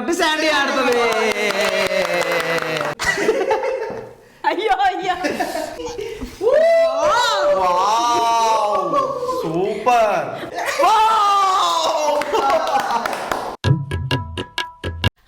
కాబట్టి శాండీ ఆడుతుంది అయ్యో అయ్యో super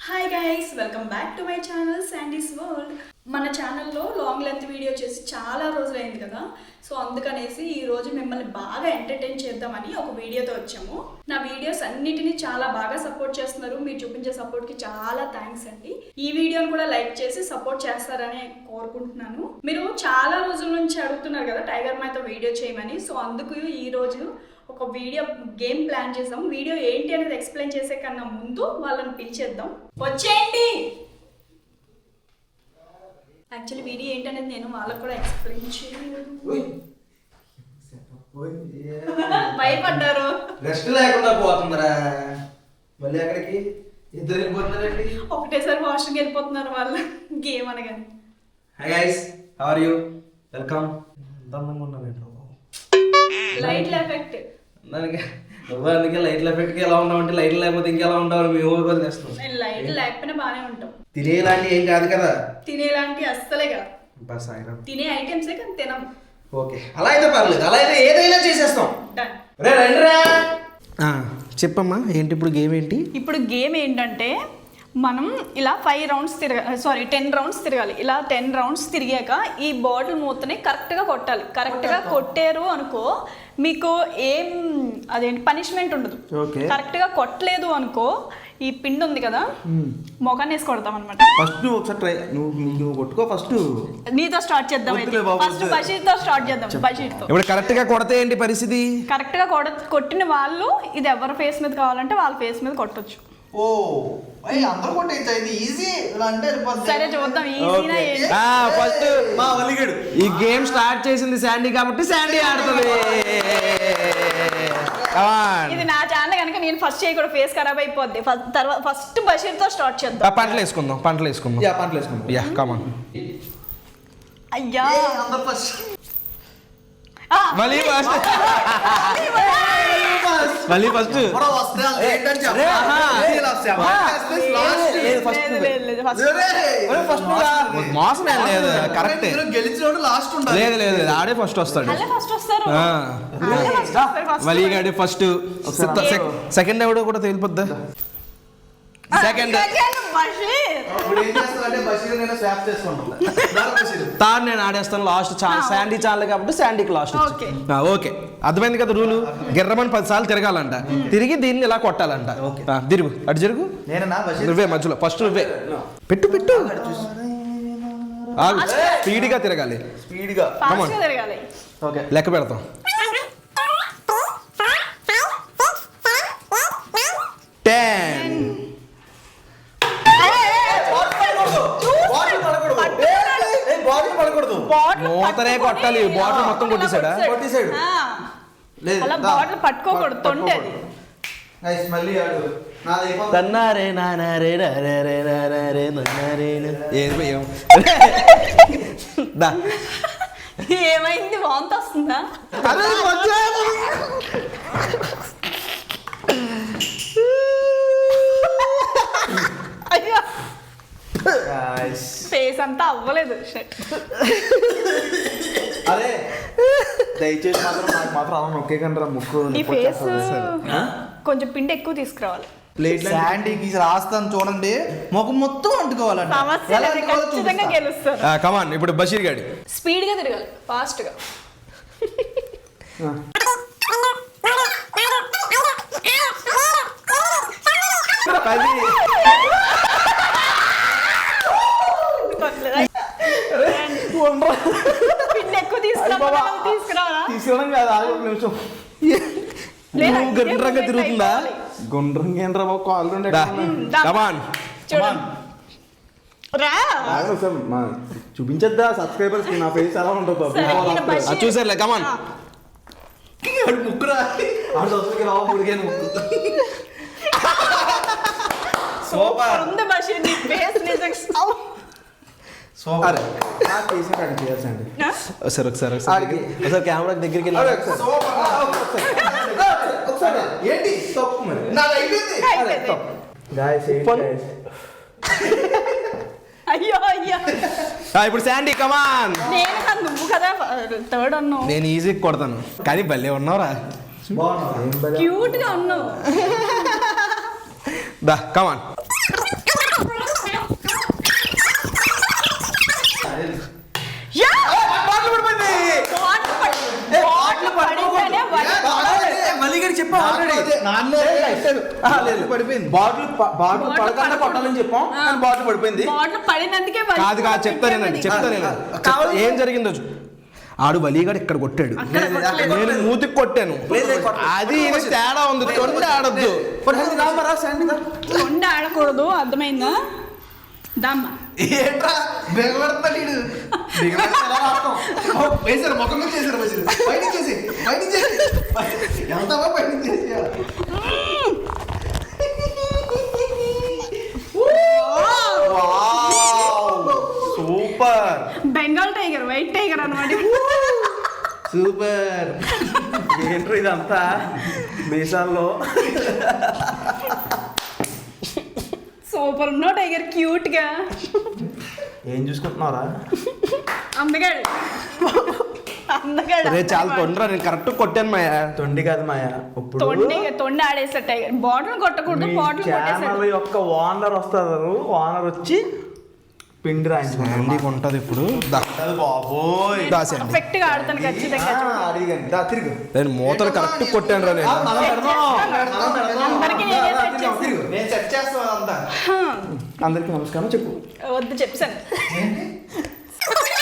hi guys welcome back to my channel Sandy's world మన ఛానల్లో లాంగ్ లెంత్ వీడియో చేసి చాలా రోజులైంది కదా. సో అందుకనేసి ఈ రోజు మిమ్మల్ని బాగా ఎంటర్టైన్ చేద్దామని ఒక వీడియోతో వచ్చాము. నా వీడియోస్ అన్నిటిని చాలా బాగా సపోర్ట్ చేస్తున్నారు. మీరు చూపించే సపోర్ట్కి చాలా థ్యాంక్స్ అండి. ఈ వీడియోని కూడా లైక్ చేసి సపోర్ట్ చేస్తారని కోరుకుంటున్నాను. మీరు చాలా రోజుల నుంచి అడుగుతున్నారు కదా టైగర్ మాతో వీడియో చేయమని. సో అందుకు ఈ రోజు ఒక వీడియో గేమ్ ప్లాన్ చేసాం వీడియో ఏంటి అనేది ఎక్స్ప్లెయిన్ చేసే కన్నా ముందు వాళ్ళని పిలిచేద్దాం. వచ్చేయండి! యాక్చువల్లీ వీడియో ఏంటనేది నేను వాళ్ళకు కూడా ఎక్స్ప్లెయిన్ చేయలేదు భయపడ్డారు. రెస్ట్ లేకుండా పోతుందిరా మళ్ళీ అక్కడికి ఇద్దరు వెళ్ళిపోతున్నారండి. ఒకటేసారి వాష్రూమ్కి వెళ్ళిపోతున్నారు వాళ్ళు. గేమ్ అనగానే. Hi guys how are you welcome ఎంత అందంగా ఉన్నావు ఏంట్రా బాబు? లైట్ల ఎఫెక్ట్ దానికి నువ్వు అందుకే లైట్ల ఎఫెక్ట్కి ఎలా ఉన్నావు అంటే లైట్లు లేకపోతే ఇంకెలా ఉంటావు మీ ఊరికి వదిలేస్తున్నావు లైట్ లేకపోయినా బాగానే ఉంటాం. తినేలాంటి ఏం కాదు కదా. తినేలాంటి అస్సలే కాదు. బస్ సాయిరామ్ తినే ఐటమ్సే కానీ తినం. ఓకే. అలా అయితే పర్లేదు. అలా అయితే ఏదైనా చేసేస్తాం. రే రండిరా. చెప్పమ్మా ఏంటి ఇప్పుడు గేమ్ ఏంటి? ఇప్పుడు గేమ్ ఏంటంటే మనం ఇలా ఫైవ్ రౌండ్స్ తిరగాలి సారీ టెన్ రౌండ్స్ తిరగాలి. ఇలా టెన్ రౌండ్స్ తిరిగాక ఈ బాటిల్ మూతని కరెక్ట్గా కొట్టాలి. కరెక్ట్గా కొట్టారు అనుకో మీకు ఏం అదేంటి పనిష్మెంట్ ఉండదు. Okay. కరెక్ట్గా కొట్టలేదు అనుకో ఈ పిండి ఉంది కదా మొఖాన్ని వేసి కొడతాం అనమాట ఫస్ట్ నువ్వు ఒకసారి ట్రై నువ్వు నువ్వు కొట్టుకో ఫస్ట్ నీతో స్టార్ట్ చేద్దాం అయితే. ఫస్ట్ వద్దు. బషీర్తో స్టార్ట్ చేద్దాం బషీర్తో. ఇప్పుడు కరెక్ట్గా కొడితే ఏంటి పరిస్థితి? కరెక్ట్గా కొడ కొట్టిన వాళ్ళు ఇది ఎవరి ఫేస్ మీద కావాలంటే వాళ్ళ ఫేస్ మీద కొట్టొచ్చు. ఓ అందరూ కొట్టేయచ్చు? ఇది ఈజీ ఇలా అంటే. సరే చూద్దాం. ఈజీనా ఫస్ట్ మా వలిగడు. ఈ గేమ్ స్టార్ట్ చేసింది శాండీ కాబట్టి శాండీ ఆడుతుంది. ఇది నా ఛానల్ కనుక నేను ఫస్ట్ చేయకూడదు ఫేస్ ఖరాబ్ అయిపోద్ది. ఫస్ట్ తర్వాత ఫస్ట్ బషీర్తో స్టార్ట్ ఆ, చేద్దాం. పంటలు వేసుకుందాం పంటలు వేసుకుందాం. యా పంటలు వేసుకుంటాం యా కమాన్ అయ్యా. మళ్ళీ ఫస్ట్ మళ్ళీ ఫస్ట్ ఏంటని చెప్పాలి. మోసం ఏం లేదు కరెక్ట్ గెలిచినోడు లాస్ట్ ఉండాలి లేదు లేదు ఆడే ఫస్ట్ వస్తాడు. మళ్ళీ ఫస్ట్ సెకండ్ ఎవడో కూడా తేలిపోద్దా సెకండ్. థర్డ్ నేను ఆడేస్తాను లాస్ట్ శాండీ చాలు కాబట్టి శాండీకి లాస్ట్. ఓకే. అర్థమైంది కదా రూలు? గిర్రమని పది సార్లు తిరగాలంట తిరిగి దీన్ని ఇలా కొట్టాలంట. తిరుగు. అటు బషీర్. నువ్వే మధ్యలో. ఫస్ట్ నువ్వే. పెట్టు పెట్టు. స్పీడ్గా తిరగాలి. స్పీడ్గా. Come Fast on. గా తిరగాలి. ఓకే. లెక్క పెడతాం. మూతనే కొట్టాలి. Bottle మొత్తం కొట్టేశాడా? కొట్టేశాడు. ఆ. లేదు అలా. బాటిల్ పట్టుకోకూడదు తొంటే అది నైస్ మళ్ళీ ఆడు. తన్నారే నానారే నారే నారే నన్నారే ఏది? దా ఏమైంది వాంత వస్తుందా ఫేస్ అంతా అవ్వలేదు అరే దయచేసి మాత్రం నాకు మాత్రం అలా నొక్కేకండి రా ముక్కు ఈ ఫేస్. కొంచెం పిండి ఎక్కువ తీసుకురావాలి శాండీకి రాస్తాను చూడండి ముఖం మొత్తం అంటుకోవాలండి సమస్య ఎలా లేదు, అంటుకోవాలో ఖచ్చితంగా చూపిస్తా. గెలుస్తారు కమాన్ ఇప్పుడు బషీర్ గాడి స్పీడ్గా తిరగాలి ఫాస్ట్గా పది ఎక్కువ కాదు ఒక నిమిషం గుండ్రంగా తిరుగుతుందా? అయిపోవాలి. గుండ్రం ఏంట్రా బాబు కాళ్ళు చూపించద్దా సబ్స్క్రైబర్స్ నా ఫేస్ ఎలా ఉంటుందో. చూసారులే కమాన్ సూపర్ ఉంది బషీర్ నీ ఫేస్ నిజంగా చేయాల్సండి ఒకసారి ఒకసారి ఒకసారి. ఒకసారి కెమెరా దగ్గరికి వెళ్ళి ఒకసారి. ఏంటి? తప్పు మరి. నాది అయిపోయింది. అయిపోయింది. అదే, తప్పు. Guys Fun. అయ్యో అయ్యో. ఆ, ఇప్పుడు శాండీ కమాన్ నేను కాదు నువ్వు కదా థర్డ్ అన్నావు. నేను ఈజీ కొడతాను. కానీ భలే ఉన్నావురా. క్యూట్గా ఉన్నావు. దా కమాన్ యా! బాటిల్ పడి- బాటిల్ పడిందనే వాడి- మళ్ళీ చెప్పా పడిపోయింది. బాటిల్ పడకుండా. కొట్టాలని చెప్పాం. కానీ బాటిల్ పడిపోయింది. బాటిల్ పడినందుకే వాడి- కాదు కాదు చెప్తానేనండి చెప్తానేనండి చెప్తా- ఏం జరిగిందో ఆడు బలిగాడు ఇక్కడ కొట్టాడు. నేను మూతికి కొట్టాను. అది ఇది తేడా ఉంది. తొండి ఆడొద్దు. కొండ ఆడకూడదు. అర్థమైందా? దమ్మ ఏంట్రా బిగబడుతున్నాడు వేశారు ముఖం మీద చేశారు వేశారు బయట చేసి బయట చేసి వెళ్తావా? చేసి super. Bengal tiger white tiger అనమాట సూపర్. ఏంట్రా ఇదంతా? దేశాల్లో సూపర్ ఉన్నావు టైగర్ క్యూట్గా ఏం చూసుకుంటున్నారా అందగాడు అందగాడు రే చాలా తొందర నేను కరెక్ట్ కొట్టాను మాయా. తొండి కాదు మాయా ఇప్పుడు తొండి తొండి ఆడేసాడు టైగర్ బాటిల్ కొట్టకూడదు బాటిల్ కొట్టేసాడు యొక్క ఓనర్ వస్తారు ఓనర్ వచ్చి పిండి రాయించుకుంటారు శాండీకి ఉంటది ఇప్పుడు. బాబోయ్. దా శాండీ పర్ఫెక్ట్గా ఆడతాను ఖచ్చితంగా తిరుగు. నేను మూతలు కరెక్ట్ కొట్టాను రా నేను. అందరికీ నేనే సెట్ చేశాను. నేను సెట్ చేస్తాను అంతా. అందరికి నమస్కారం చెప్పు. వద్దు చెప్పాను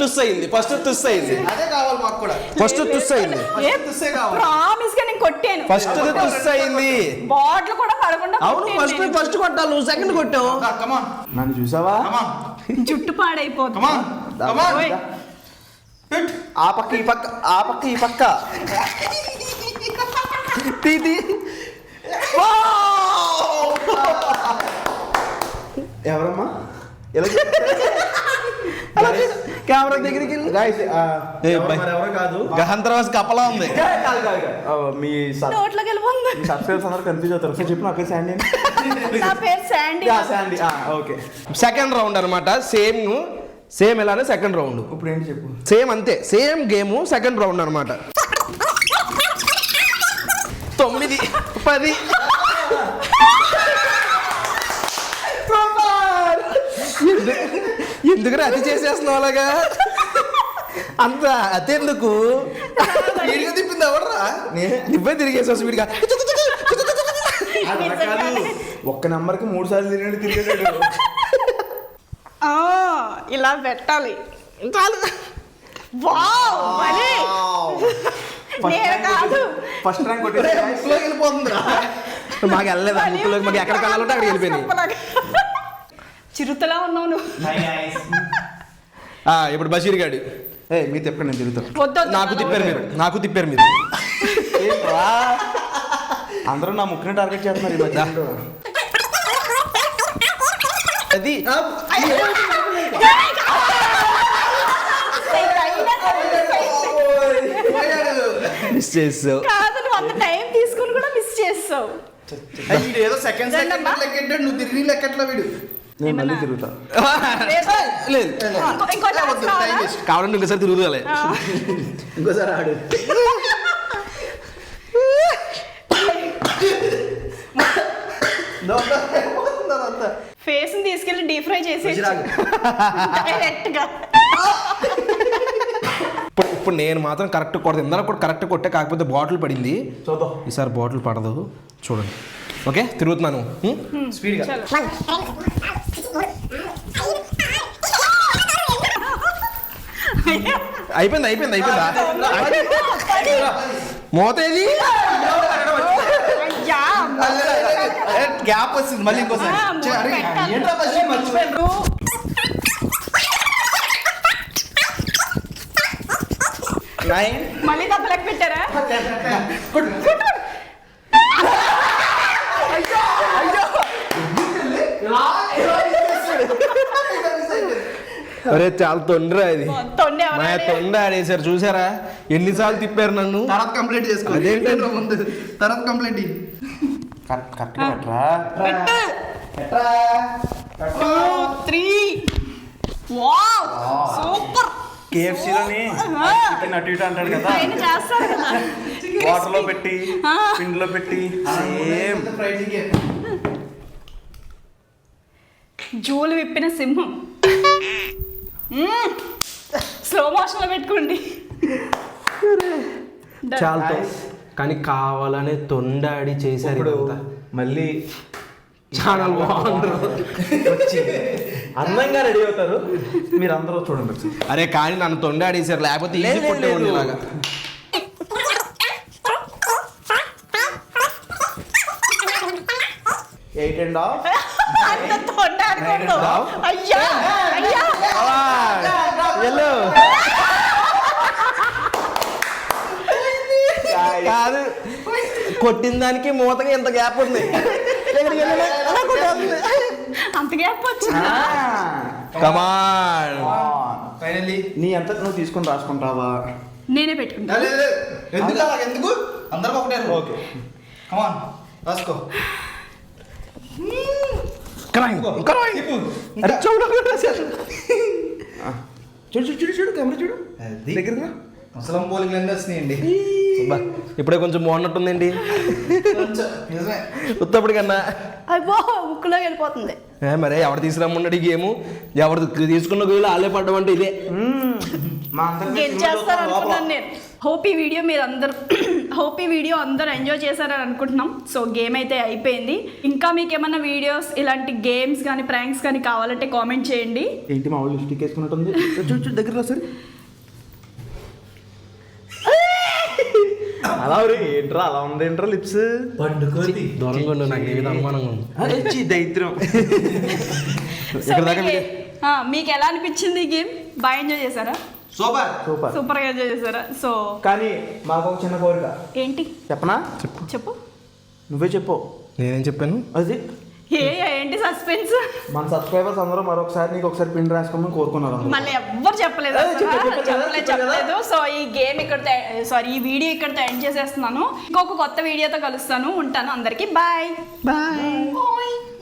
టుస్ అయింది ఫస్ట్ టుస్ అయింది. అదే కావాలి మాకు కూడా. ఫస్ట్ టుస్ అయింది. తుస్సే కావాలి. ప్రామిస్గా నేను కొట్టాను. ఫస్ట్ టుస్ అయింది. బాటిల్ కూడా పడకుండా అవును ఫస్ట్. ఫస్ట్ కొట్టాలి నువ్వు సెకండ్ కొట్టావు. కమాన్ నన్ను చూసావా? జుట్టు పాడైపోతుంది. Come on come on. ఆ పక్క ఈ పక్క ఆ పక్క ఈ పక్క. తీ తీ ఎవరమ్మా? ఎలా కెమెరా దగ్గరికి వెళ్ళి. ఎవరు కాదు. గహంతరవాసి కప్పలా ఉంది. మీ నోట్లోకి వెళ్ళిపోతుంది. సబ్స్క్రైబర్స్ అందరూ కన్ఫ్యూజ్ అవుతారు. సార్ చెప్పు నా పేరు శాండీ నా పేరు Sandy yeah Sandy okay second round అనమాట సేమ్ సేమ్ ఎలానే సెకండ్ రౌండ్ ఇప్పుడు ఏంటి చెప్పు? సేమ్ అంతే. సేమ్ గేమ్ సెకండ్ రౌండ్ అనమాట తొమ్మిది పది. ఎందుకురా అతి చేసేస్తున్నావు అలాగా? అంత అతెందుకు వీడిగా తిప్పింది ఎవడరా? నువ్వే తిరిగేసావు స్పీడ్గా. ఒక్క నెంబర్కి మూడు సార్లు తిరిగి తిరిగేసాడు ఆ, ఇలా పెట్టాలి. చాలు వావ్ భలే నేను కాదు. ఫస్ట్ ర్యాంక్ కొట్టేసి వెళ్ళిపోతుందిరా. మాకు వెళ్ళలేదు ఆ ముక్కులోకి మాకు ఎక్కడికి వెళ్ళాలంటే అక్కడికి వెళ్ళిపోయినాయి. చిరుతలా ఉన్నావు నువ్వు. ఆ, ఇప్పుడు బషీర్ గాడు. ఏ మీ తిప్పండి నేను తిరుగుతాను వద్దు వద్దు, నాకు తిప్పారు మీరు నాకు తిప్పారు మీరు. ఏంట్రా? అందరూ నా ముక్కుని టార్గెట్ చేస్తున్నారు ఈ మధ్య. అది మిస్ చేసావు కాదు నువ్వు అంత టైం తీసుకుని కూడా మిస్ చేస్తావు. ఏదో సెకండ్ రండమ్మా. లెక్కెట్టాడు నువ్వు తిరిగి లెక్కట్లో వీడు. నేను మళ్ళీ? తిరుగుతా. లేదు? కావాలంటే ఇంకోసారి తిరుగుతాలే. ఇంకోసారి ఆడు. ఫేస్ని తీసుకెళ్ళి డీప్ ఫ్రై చేసి డైరెక్ట్గా. ఇప్పుడు ఇప్పుడు నేను మాత్రం కరెక్ట్ కొడదు ఇందాక కూడా కరెక్ట్ కొట్టే కాకపోతే బాటిల్ పడింది. చూద్దాం. ఈసారి బాటిల్ పడదు. చూడండి. ఓకే? తిరుగుతున్నాను? స్పీడ్గా. అయిపోయింది అయిపోయింది అయిపోయిందా? మోతేది గ్యాప్ వచ్చింది మళ్ళీ ఇంకోసారి. మళ్ళీ దెబ్బలకు పెట్టారా గుడ్ అరే చాలా తొండరా ఇది. తొండే మా తొండ ఆడేసారు చూసారా? ఎన్నిసార్లు తిప్పారు నన్ను? తర్వాత కంప్లైంట్ చేసుకో. ముందు. తర్వాత కంప్లైంట్. కరెక్ట్ కరెక్ట్రా త్రీ. Wow super. కేఎఫ్సీలోని చికెన్ అటు ఇటు అంటాడు కదా. వాటర్లో పెట్టి. పిండిలో పెట్టి సేమ్. జూలు విప్పిన సింహం. స్లో మోషన్లో పెట్టుకోండి. చాలా కానీ కావాలనే తొండాడి చేశారు ఇప్పుడు. మళ్ళీ వచ్చి అందంగా రెడీ అవుతారు. మీరు అందరూ చూడండి. అరే కానీ నన్ను తొండాడేసారు లేకపోతే ఈజీ లేదు. ఉండేలాగా ఎయిట్ అండ్ హాఫ్. అయ్యా అయ్యా. ఎల్లో కాదు. కొట్టిన దానికి మూతకి ఇంత గ్యాప్ ఉంది? ఎక్కడికి వెళ్ళినా అలా కొట్టేస్తుంది. అంత గ్యాప్ వచ్చింది కమాన్ ఫైనల్లీ నీ అంత నువ్వు తీసుకొని రాసుకుంటావా? నేనే పెట్టుకుంటా. ఎందుకు ఎందుకు? అందరం ఒకటే ఓకే. కమాన్ రాసుకో. క్రైమ్ క్రైమ్ అరే చూడు చూడు చూడు చూడు చూడు కెమెరా చూడు. దగ్గర ముసలం పోలికలన్నీ వచ్చినాయండి అబ్బా, ఇప్పుడే కొంచెం బాగున్నట్టుందండి కొంచెం నిజమే ఉత్తప్పుడు కన్నా అబ్బో ముక్కులో వెళ్ళిపోతుంది ఏ మరే ఎవరు తీసుకురమ్మన్నాడు ఈ గేమ్ ఎవరు తీసుకున్న గోలు ఆలే పడ్డం అంటే ఇదే మా అందరికీ గెలిచేస్తారు సినిమా చూస్తాం అనుకున్నాను నేను హోప్ ఈ వీడియో మీరు అందరూ హోప్ ఈ వీడియో అందరూ ఎంజాయ్ చేశారని అనుకుంటున్నాం. సో గేమ్ అయితే అయిపోయింది. ఇంకా మీకు ఏమైనా వీడియోస్ ఇలాంటి గేమ్స్ కానీ ప్రాంక్స్ కానీ కావాలంటే కామెంట్ చేయండి. ఏంటి మా వాళ్ళు లిప్స్టిక్ వేసుకున్నట్టుంది? చూడు చూడు దగ్గర సరే. అలా ఏంట్రా అలా ఉంది ఏంట్రా లిప్స్? దూరంగా ఉండు నాకు ఏదో అనుమానంగా ఉంది. దైత్రం. ఇక్కడ దాకా మీకు ఎలా అనిపించింది ఈ గేమ్? బాగా ఎంజాయ్ చేశారా? సూపర్. సూపర్. సూపర్గా ఎంజాయ్ చేశారా సో కానీ మాకు ఒక చిన్న కోరిక. ఏంటి? చెప్పనా? చెప్పు. నువ్వే చెప్పు. నేనేం చెప్పాను? అది. ఏ ఏంటి సస్పెన్స్ మన సబ్స్క్రైబర్స్ అందరూ మరొకసారి నీకు ఒకసారి పిన్ రాసుకోమని కోరుకున్నారు. మళ్ళీ ఎవ్వరు చెప్పలేదు. చెప్పలేదు. సో ఈ గేమ్ ఇక్కడ సారీ ఈ వీడియో ఇక్కడితో ఎండ్ చేసేస్తున్నాను. ఇంకొక కొత్త వీడియోతో కలుస్తాను. ఉంటాను అందరికీ. Bye bye